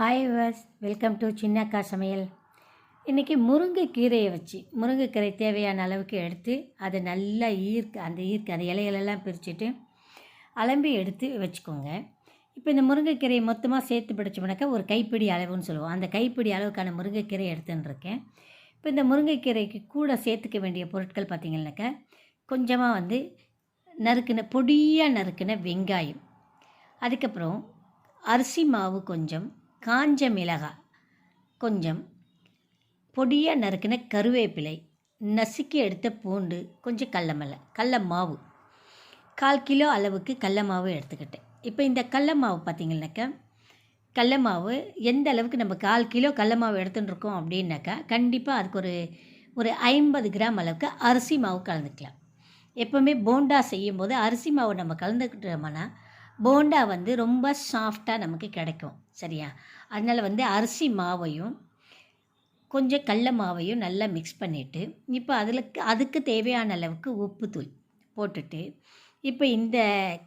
Hi வஸ் welcome to சின்னக்கா சமையல் இன்றைக்கி முருங்கைக்கீரையை வச்சு முருங்கைக்கீரை தேவையான அளவுக்கு எடுத்து அதை நல்லா ஈர்க்க அந்த ஈர்க்க அந்த இலைகளெல்லாம் பிரிச்சுட்டு அலம்பி எடுத்து வச்சுக்கோங்க. இப்போ இந்த முருங்கைக்கீரையை மொத்தமாக சேர்த்து பிடிச்சோம்னாக்கா ஒரு கைப்பிடி அளவுன்னு சொல்லுவோம். அந்த கைப்பிடி அளவுக்கான முருங்கைக்கீரை எடுத்துன்னு இருக்கேன். இப்போ இந்த முருங்கைக்கீரைக்கு கூட சேர்த்துக்க வேண்டிய பொருட்கள் பார்த்திங்கனாக்கா கொஞ்சமாக வந்து நறுக்கின பொடியாக நறுக்கின வெங்காயம். அதுக்கப்புறம் அரிசி மாவு கொஞ்சம் காஞ்ச மிளகாய் கொஞ்சம் பொடியாக நறுக்கின கருவேப்பிலை நசுக்கி எடுத்த பூண்டு கொஞ்சம் கடல கடல மாவு. கால் கிலோ அளவுக்கு கடல மாவு எடுத்துக்கிட்டேன். இப்போ இந்த கடல மாவு பார்த்திங்கனாக்கா கடல மாவு எந்த அளவுக்கு நம்ம கால் கிலோ கடல மாவு எடுத்துன்னு இருக்கோம் அப்படின்னாக்கா கண்டிப்பாக அதுக்கு ஒரு ஒரு ஐம்பது கிராம் அளவுக்கு அரிசி மாவு கலந்துக்கலாம். எப்போவுமே போண்டா செய்யும்போது அரிசி மாவு நம்ம கலந்துக்கிட்டோம்னா போண்டா வந்து ரொம்ப சாஃப்டாக நமக்கு கிடைக்கும் சரியா? அதனால் வந்து அரிசி மாவையும் கொஞ்சம் கடல மாவையும் நல்லா மிக்ஸ் பண்ணிவிட்டு இப்போ அதில் அதுக்கு தேவையான அளவுக்கு உப்புத்தூள் போட்டுட்டு இப்போ இந்த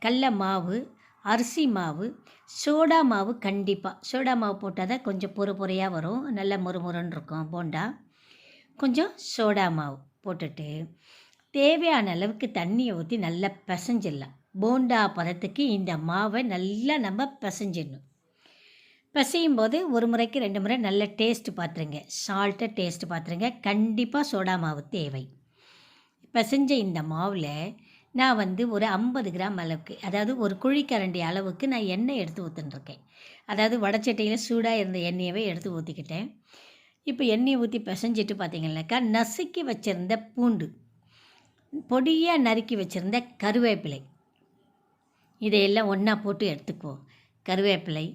கடல மாவு அரிசி மாவு சோடா மாவு கண்டிப்பாக சோடா மாவு போட்டால் தான் கொஞ்சம் பொறு பொறையாக வரும் நல்லா முறுமுறுன்னு இருக்கும் போண்டா. கொஞ்சம் சோடா மாவு போட்டுட்டு தேவையான அளவுக்கு தண்ணியை ஊற்றி நல்லா பிசைஞ்சிடலாம். போண்டா பதத்துக்கு இந்த மாவை நல்லா நம்ம பிசைஞ்சிடணும். பிசையும் போது ஒரு முறைக்கு ரெண்டு முறை நல்ல டேஸ்ட்டு பார்த்துருங்க. சால்ட்டை டேஸ்ட்டு பார்த்துருங்க. கண்டிப்பாக சோடா மாவு தேவை. பிசைஞ்ச இந்த மாவில் நான் வந்து ஒரு ஐம்பது கிராம் அளவுக்கு அதாவது ஒரு குழிக்கரண்டி அளவுக்கு நான் எண்ணெய் எடுத்து ஊற்றுன்ருக்கேன் அதாவது வடச்சட்டையில் சூடாக இருந்த எண்ணெயவே எடுத்து ஊற்றிக்கிட்டேன் இப்போ எண்ணெயை ஊற்றி பிசைஞ்சிட்டு பார்த்தீங்கன்னாக்கா நசுக்கி வச்சுருந்த பூண்டு பொடியாக நறுக்கி வச்சுருந்த கருவேப்பிலை இதையெல்லாம் ஒன்றா போட்டு எடுத்துக்குவோம். கருவேப்பிலை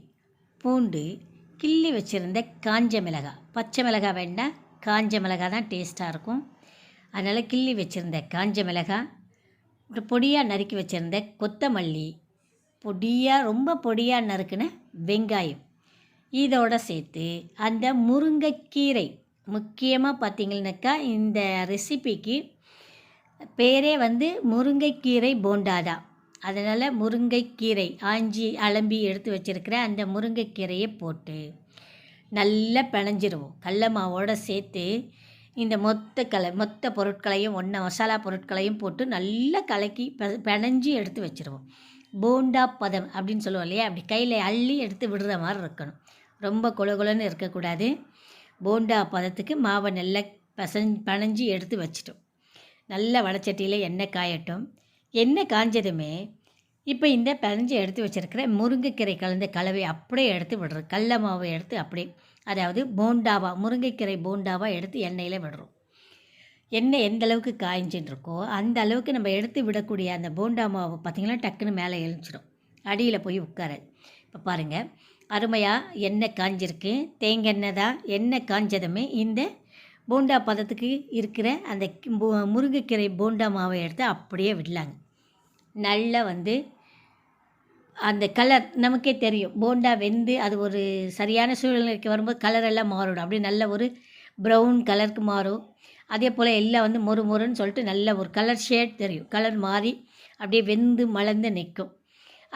பூண்டு கிள்ளி வச்சுருந்த காஞ்ச மிளகாய் பச்சை மிளகாய் வேண்டாம் காஞ்ச மிளகாய் தான் டேஸ்ட்டாக இருக்கும். அதனால் கிள்ளி வச்சுருந்த காஞ்ச மிளகாய் ஒரு பொடியாக நறுக்கி வச்சுருந்த கொத்தமல்லி பொடியாக ரொம்ப பொடியாக நறுக்கின வெங்காயம். இதோடு சேர்த்து அந்த முருங்கைக்கீரை முக்கியமாக பார்த்திங்கனாக்கா இந்த ரெசிபிக்கு பேரே வந்து முருங்கைக்கீரை போண்டா தான். அதனால் முருங்கைக்கீரை ஆஞ்சி அலம்பி எடுத்து வச்சுருக்கிற அந்த முருங்கைக்கீரையை போட்டு நல்லா பிணைஞ்சிருவோம். கடல மாவோடு சேர்த்து இந்த மொத்த கலை மொத்த பொருட்களையும் ஒன்றை மசாலா பொருட்களையும் போட்டு நல்லா கலக்கி பிணைஞ்சி எடுத்து வச்சுருவோம். போண்டா பதம் அப்படின்னு சொல்லுவோம் இல்லையா? அப்படி கையில் அள்ளி எடுத்து விடுற மாதிரி இருக்கணும். ரொம்ப குலகுலன்னு இருக்கக்கூடாது. போண்டா பதத்துக்கு மாவை நல்லா பசஞ் பனைஞ்சி எடுத்து வச்சிட்டோம். நல்லா வடச்சட்டியில் எண்ணெய் காயட்டும். எண்ணெய் காஞ்சதுமே இப்போ இந்த பிணைஞ்சி எடுத்து வச்சுருக்கிற முருங்கைக்கீரை கலந்த கலவை அப்படியே எடுத்து விடுறோம் கடல மாவை எடுத்து அப்படியே அதாவது போண்டாவா முருங்கைக்கீரை போண்டாவாக எடுத்து எண்ணெயில் விடுறோம். எண்ணெய் எந்த அளவுக்கு காய்ஞ்சின்னு இருக்கோ அந்த அளவுக்கு நம்ம எடுத்து விடக்கூடிய அந்த போண்டா மாவு பார்த்திங்கன்னா டக்குன்னு மேலே எழுச்சிடும் அடியில் போய் உட்காராது. இப்போ பாருங்கள் அருமையாக எண்ணெய் காஞ்சிருக்கு. எண்ணெய் தான் எண்ணெய் காஞ்சதுமே இந்த போண்டா பதத்துக்கு இருக்கிற அந்த முருங்கைக்கீரை போண்டா மாவை எடுத்து அப்படியே விடலாங்க. நல்லா வந்து அந்த கலர் நமக்கே தெரியும். போண்டா வெந்து அது ஒரு சரியான சூழ்நிலைக்கு வரும்போது கலரெல்லாம் மாறிடும். அப்படியே நல்ல ஒரு ப்ரௌன் கலருக்கு மாறும். அதே போல் எல்லாம் வந்து மொறு மொறுன்னு சொல்லிட்டு நல்ல ஒரு கலர் ஷேட் தெரியும். கலர் மாறி அப்படியே வெந்து மலர்ந்து நிற்கும்.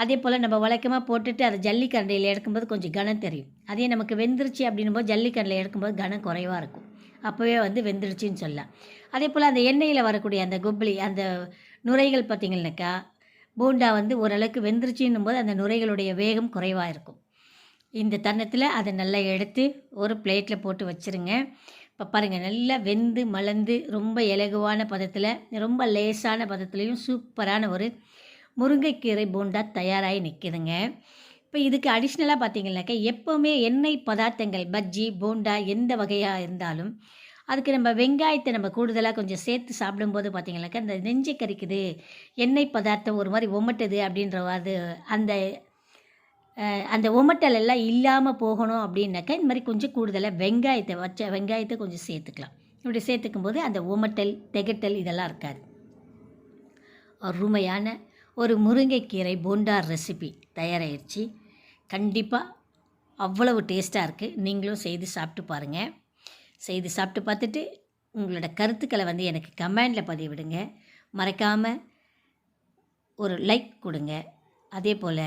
அதே போல் நம்ம வழக்கமாக போட்டுட்டு அதை ஜல்லிக்கரண்டையில் எடுக்கும்போது கொஞ்சம் கனம் தெரியும். அதே நமக்கு வெந்துருச்சு அப்படின்னும் போது ஜல்லிக்கரண்டில் எடுக்கும்போது கனம் குறைவாக இருக்கும். அப்போவே வந்து வெந்துருச்சுன்னு சொல்லலாம். அதே போல் அந்த எண்ணெயில் வரக்கூடிய அந்த குப்ளி அந்த நுரைகள் பார்த்திங்கனாக்கா பூண்டா வந்து ஓரளவுக்கு வெந்துருச்சுன்னும் போது அந்த நுரைகளுடைய வேகம் குறைவாக இருக்கும். இந்த தருணத்தில் அதை நல்லா எடுத்து ஒரு பிளேட்டில் போட்டு வச்சுருங்க. இப்போ பாருங்கள் நல்லா வெந்து மலர்ந்து ரொம்ப இலகுவான பதத்தில் ரொம்ப லேசான பதத்துலேயும் சூப்பரான ஒரு முருங்கைக்கீரை பூண்டா தயாராகி நிற்கிதுங்க இப்போ இதுக்கு அடிஷ்னலாக பார்த்தீங்கன்னாக்கா எப்போவுமே எண்ணெய் பதார்த்தங்கள் பஜ்ஜி போண்டா எந்த வகையாக இருந்தாலும் அதுக்கு நம்ம வெங்காயத்தை நம்ம கூடுதலாக கொஞ்சம் சேர்த்து சாப்பிடும்போது பார்த்திங்கனாக்கா அந்த நெஞ்சை கறிக்குது எண்ணெய் பதார்த்தம் ஒரு மாதிரி ஒமட்டுது அப்படின்ற அது அந்த அந்த ஒமட்டல் எல்லாம் இல்லாமல் போகணும் அப்படின்னாக்கா இந்த மாதிரி கொஞ்சம் கூடுதலாக வெங்காயத்தை வச்ச வெங்காயத்தை கொஞ்சம் சேர்த்துக்கலாம். இப்படி சேர்த்துக்கும் போது அந்த ஒமட்டல் திகட்டல் இதெல்லாம் இருக்காது. அருமையான ஒரு முருங்கைக்கீரை போண்டா ரெசிபி தயாராகிடுச்சு கண்டிப்பாக அவ்வளவு டேஸ்ட்டாக இருக்குது நீங்களும் செய்து சாப்பிட்டு பாருங்கள் செய்து சாப்பிட்டு பார்த்துட்டு உங்களோட கருத்துக்களை வந்து எனக்கு கமெண்டில் பதிவிடுங்க. மறக்காமல் ஒரு லைக் கொடுங்க. அதே போல்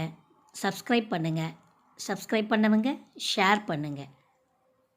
சப்ஸ்கிரைப் பண்ணுங்கள் சப்ஸ்கிரைப் பண்ணவங்க ஷேர் பண்ணுங்கள்